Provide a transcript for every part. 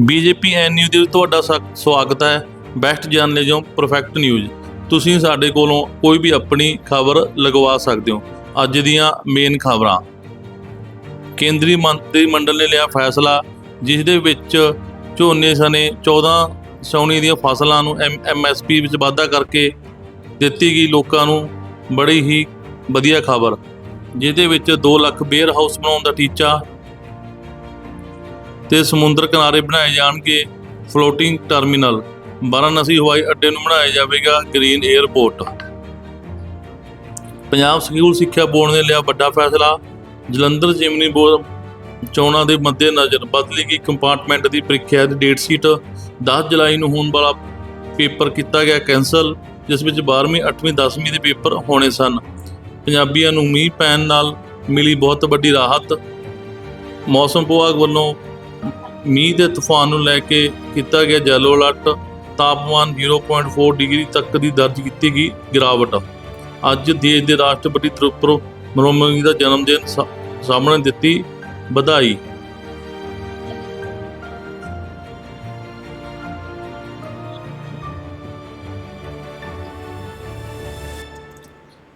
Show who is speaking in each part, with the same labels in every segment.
Speaker 1: BJP ਐਨ news ਦੇ ਵਿੱਚ ਤੁਹਾਡਾ ਸਾ- ਸਵਾਗਤ ਹੈ। Best journalism perfect news. ਤੁਸੀਂ ਸਾਡੇ ਕੋਲੋਂ ਕੋਈ ਵੀ ਆਪਣੀ ਖਬਰ ਲਗਵਾ ਸਕਦੇ ਹੋ। ਅੱਜ ਦੀਆਂ ਮੇਨ ਖਬਰਾਂ। ਕੇਂਦਰੀ ਮੰਤਰੀ ਮੰਡਲ ਨੇ ਲਿਆ ਫੈਸਲਾ, ਜਿਸ ਦੇ ਵਿੱਚ ਝੋਨੇ ਸਣੇ 14 ਸੌਣੀ ਦੀਆਂ ਫਸਲਾਂ ਨੂੰ ਐਮਐਸਪੀ ਵਿੱਚ ਵਾਧਾ ਕਰਕੇ ਦਿੱਤੀ ਗਈ ਲੋਕਾਂ ਨੂੰ ਬੜੀ ਹੀ ਵਧੀਆ ਖਬਰ। ਜਿਹਦੇ ਵਿੱਚ 2 ਲੱਖ ਵੇਅਰ ਹਾਊਸ ਬਣਾਉਣ ਦਾ ਟੀਚਾ ਤੇ ਸਮੁੰਦਰ ਕਿਨਾਰੇ ਬਣਾਏ ਜਾਣਗੇ ਫਲੋਟਿੰਗ ਟਰਮੀਨਲ ਵਾਰਾਣਸੀ ਹਵਾਈ ਅੱਡੇ ਨੂੰ ਬਣਾਇਆ ਜਾਵੇਗਾ ਗ੍ਰੀਨ 에ਅਰਪੋਰਟ ਪੰਜਾਬ ਸਕੂਲ ਸਿੱਖਿਆ ਬੋਰਡ ਨੇ ਲਿਆ ਵੱਡਾ ਫੈਸਲਾ। ਜਲੰਧਰ ਜਿਮਨੀ ਬੋਰਡ ਚੋਣਾਂ ਦੇ ਮੱਦੇਨਜ਼ਰ ਬਦਲੀ ਗਈ ਕੰਪਾਰਟਮੈਂਟ ਦੀ ਪ੍ਰੀਖਿਆ ਦੀ ਡੇਟ ਸ਼ੀਟ 10 ਜੁਲਾਈ ਨੂੰ ਹੋਣ ਵਾਲਾ ਪੇਪਰ ਕੀਤਾ ਗਿਆ ਕੈਂਸਲ ਜਿਸ ਵਿੱਚ 12ਵੀਂ 8ਵੀਂ 10ਵੀਂ ਦੇ ਪੇਪਰ ਹੋਣੇ ਸਨ। ਪੰਜਾਬੀਆਂ ਨੂੰ ਮੀਂਹ ਪੈਣ ਨਾਲ ਮਿਲੀ ਬਹੁਤ ਵੱਡੀ ਰਾਹਤ। ਮੌਸਮ ਵਿਭਾਗ ਵੱਲੋਂ ਮੀਂਹ ਦੇ ਤੂਫਾਨ ਨੂੰ ਲੈ ਕੇ ਕੀਤਾ ਗਿਆ ਜੈਲੋ ਅਲਰਟ, ਤਾਪਮਾਨ 0.4 ਡਿਗਰੀ ਤੱਕ ਦੀ ਦਰਜ ਕੀਤੀ ਗਈ ਗਿਰਾਵਟ। ਅੱਜ ਦੇਸ਼ ਦੇ ਰਾਸ਼ਟਰਪਤੀ ਦ੍ਰੋਪਦੀ ਮੁਰਮੂ ਦਾ ਜਨਮ ਦਿਨ ਸਾਹਮਣੇ ਦਿੱਤੀ ਵਧਾਈ।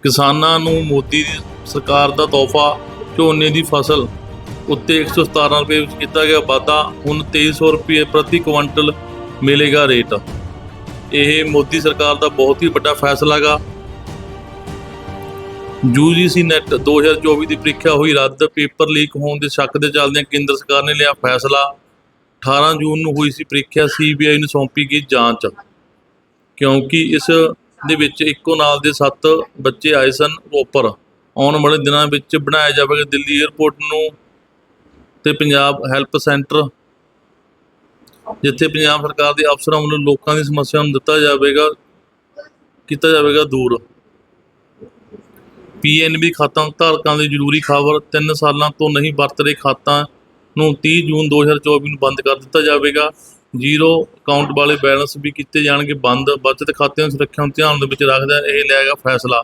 Speaker 1: ਕਿਸਾਨਾਂ ਨੂੰ ਮੋਦੀ ਦੀ ਸਰਕਾਰ ਦਾ ਤੋਹਫਾ, ਝੋਨੇ ਦੀ ਫਸਲ ਉੱਤੇ 117 ਰੁਪਏ ਵਿੱਚ ਕੀਤਾ ਗਿਆ ਵਾਧਾ, ਹੁਣ 2300 ਰੁਪਏ ਪ੍ਰਤੀ ਕੁਇੰਟਲ ਮਿਲੇਗਾ ਰੇਟ। ਇਹ ਮੋਦੀ ਸਰਕਾਰ ਦਾ ਬਹੁਤ ਹੀ ਵੱਡਾ ਫੈਸਲਾ ਗਾ। UGC ਨੈਟ 2024 ਦੀ ਪ੍ਰੀਖਿਆ ਹੋਈ ਰੱਦ, ਪੇਪਰ ਲੀਕ ਹੋਣ ਦੇ ਸ਼ੱਕ ਦੇ ਚੱਲਦਿਆਂ ਕੇਂਦਰ ਸਰਕਾਰ ਨੇ ਲਿਆ ਫੈਸਲਾ। 18 ਜੂਨ ਨੂੰ ਹੋਈ ਸੀ ਪ੍ਰੀਖਿਆ CBI ਨੂੰ ਸੌਂਪੀ ਗਈ ਜਾਂਚ। ਕਿਉਂਕਿ ਇਸ ਦੇ ਵਿੱਚ ਇੱਕੋ ਨਾਲ ਦੇ 7 ਬੱਚੇ ਆਏ ਸਨ ਰੋਪਰ ਆਉਣ ਵਾਲੇ ਦਿਨਾਂ ਵਿੱਚ ਬਣਾਇਆ ਜਾਵੇਗਾ ਦਿੱਲੀ 에ਅਰਪੋਰਟ ਨੂੰ ਤੇ ਪੰਜਾਬ ਹੈਲਪ ਸੈਂਟਰ, ਜਿੱਥੇ ਪੰਜਾਬ ਸਰਕਾਰ ਦੇ ਅਫਸਰਾਂ ਵੱਲੋਂ ਲੋਕਾਂ ਦੀ ਸਮੱਸਿਆਵਾਂ ਨੂੰ ਦਿੱਤਾ ਜਾਵੇਗਾ, ਕੀਤਾ ਜਾਵੇਗਾ ਦੂਰ। ਪੀਐਨਬੀ ਖਾਤਾ ਧਾਰਕਾਂ ਦੀ ਜ਼ਰੂਰੀ ਖਬਰ 3 ਸਾਲਾਂ ਤੋਂ ਨਹੀਂ ਵਰਤ ਰਹੇ ਖਾਤਾ ਨੂੰ 30 ਜੂਨ 2024 ਨੂੰ ਬੰਦ ਕਰ ਦਿੱਤਾ ਜਾਵੇਗਾ। ਜ਼ੀਰੋ ਅਕਾਊਂਟ ਵਾਲੇ ਬੈਲੈਂਸ ਵੀ ਕੀਤੇ ਜਾਣਗੇ ਬੰਦ। ਬਚਤ ਖਾਤਿਆਂ ਦੀ ਸੁਰੱਖਿਆ ਨੂੰ ਧਿਆਨ ਦੇ ਵਿੱਚ ਰੱਖਦਾ ਇਹ ਲਿਆ ਗਿਆ ਫੈਸਲਾ।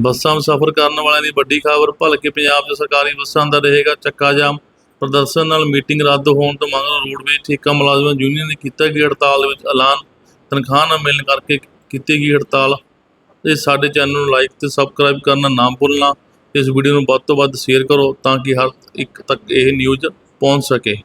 Speaker 1: ਬੱਸਾਂ ਵਿੱਚ ਸਫ਼ਰ ਕਰਨ ਵਾਲਿਆਂ ਦੀ ਵੱਡੀ ਖਬਰ, ਭਲਕੇ ਪੰਜਾਬ 'ਚ ਸਰਕਾਰੀ ਬੱਸਾਂ ਦਾ ਰਹੇਗਾ ਚੱਕਾ ਜਾਮ। ਪ੍ਰਦਰਸ਼ਨ ਨਾਲ ਮੀਟਿੰਗ ਰੱਦ ਹੋਣ ਤੋਂ ਮਗਰੋਂ ਰੋਡਵੇਜ਼ ਠੇਕਾ ਮੁਲਾਜ਼ਮਾਂ ਯੂਨੀਅਨ ਨੇ ਕੀਤਾ ਗਈ ਹੜਤਾਲ ਵਿੱਚ ਐਲਾਨ। ਤਨਖਾਹ ਨਾ ਮਿਲਣ ਕਰਕੇ ਕੀਤੀ ਗਈ ਹੜਤਾਲ। ਤੇ ਸਾਡੇ ਚੈਨਲ ਨੂੰ ਲਾਈਕ ਤੇ ਸਬਸਕ੍ਰਾਈਬ ਕਰਨਾ ਨਾ ਭੁੱਲਣਾ। ਇਸ ਵੀਡੀਓ ਨੂੰ ਵੱਧ ਤੋਂ ਵੱਧ ਸ਼ੇਅਰ ਕਰੋ ਤਾਂ ਕਿ ਹਰ ਇੱਕ ਤੱਕ ਇਹ ਨਿਊਜ਼ ਪਹੁੰਚ ਸਕੇ।